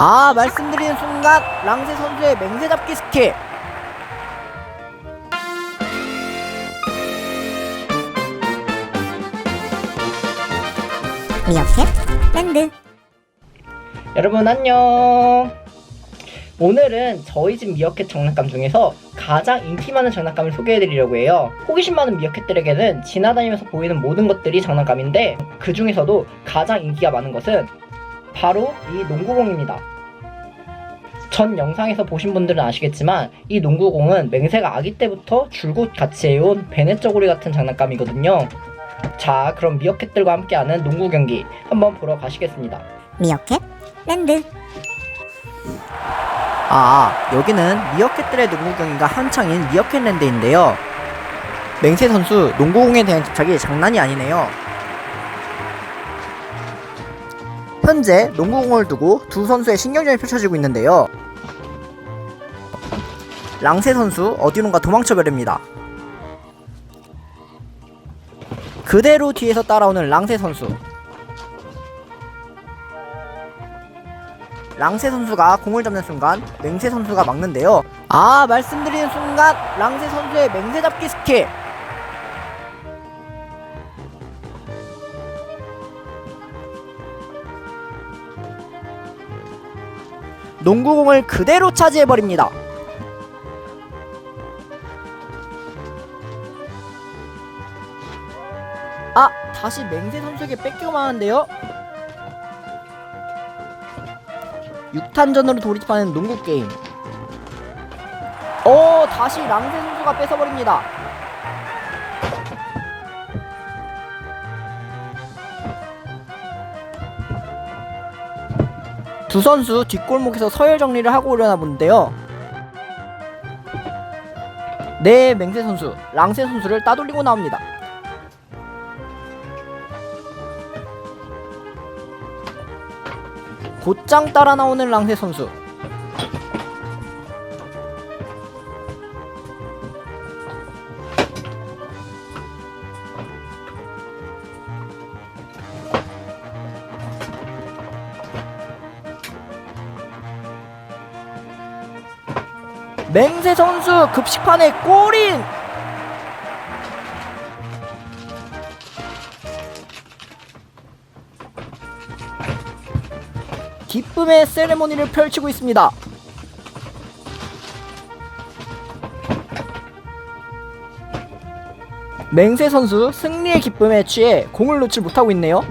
아 말씀드리는 순간 랑세 선수의 맹세 잡기 스킬 미어캣 랜드 여러분 안녕. 오늘은 저희 집 미어캣 장난감 중에서 가장 인기 많은 장난감을 소개해드리려고 해요. 호기심 많은 미어캣들에게는 지나다니면서 보이는 모든 것들이 장난감인데 그 중에서도 가장 인기가 많은 것은 바로 이 농구공입니다. 전 영상에서 보신 분들은 아시겠지만 이 농구공은 맹세가 아기 때부터 줄곧 같이 해온 베네 쪼고리 같은 장난감이거든요. 자, 그럼 미어캣들과 함께하는 농구 경기 한번 보러 가시겠습니다. 미어캣 랜드 아 여기는 미어캣들의 농구 경기가 한창인 미어캣랜드인데요 맹세 선수 농구공에 대한 집착이 장난이 아니네요 현재 농구공을 두고 두 선수의 신경전이 펼쳐지고 있는데요 랑세 선수 어디론가 도망쳐 버립니다 그대로 뒤에서 따라오는 랑세 선수 랑세 선수가 공을 잡는 순간 맹세 선수가 막는데요. 아 말씀드리는 순간 랑세 선수의 맹세 잡기 스킬. 농구공을 그대로 차지해 버립니다. 아 다시 맹세 선수에게 뺏기고 마는데요. 6탄전으로 돌입하는 농구 게임. 오, 다시 랑세 선수가 뺏어버립니다. 두 선수 뒷골목에서 서열 정리를 하고 오려나 본데요. 네, 맹세 선수, 랑세 선수를 따돌리고 나옵니다. 곧장 따라 나오는 랑세 선수. 맹세 선수 급식판에 골인! 기쁨의 세레모니를 펼치고 있습니다. 맹세 선수 승리의 기쁨에 취해 공을 놓지 못하고 있네요.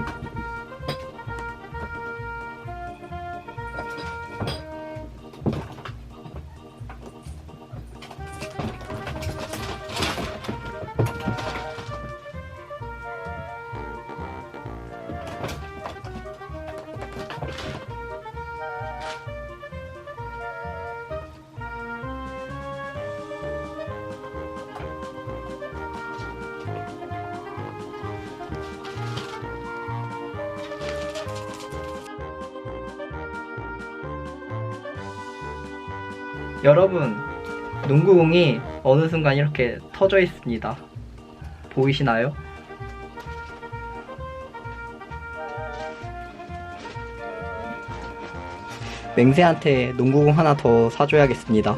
여러분, 농구공이 어느 순간 이렇게 터져 있습니다. 보이시나요? 맹세한테 농구공 하나 더 사줘야겠습니다.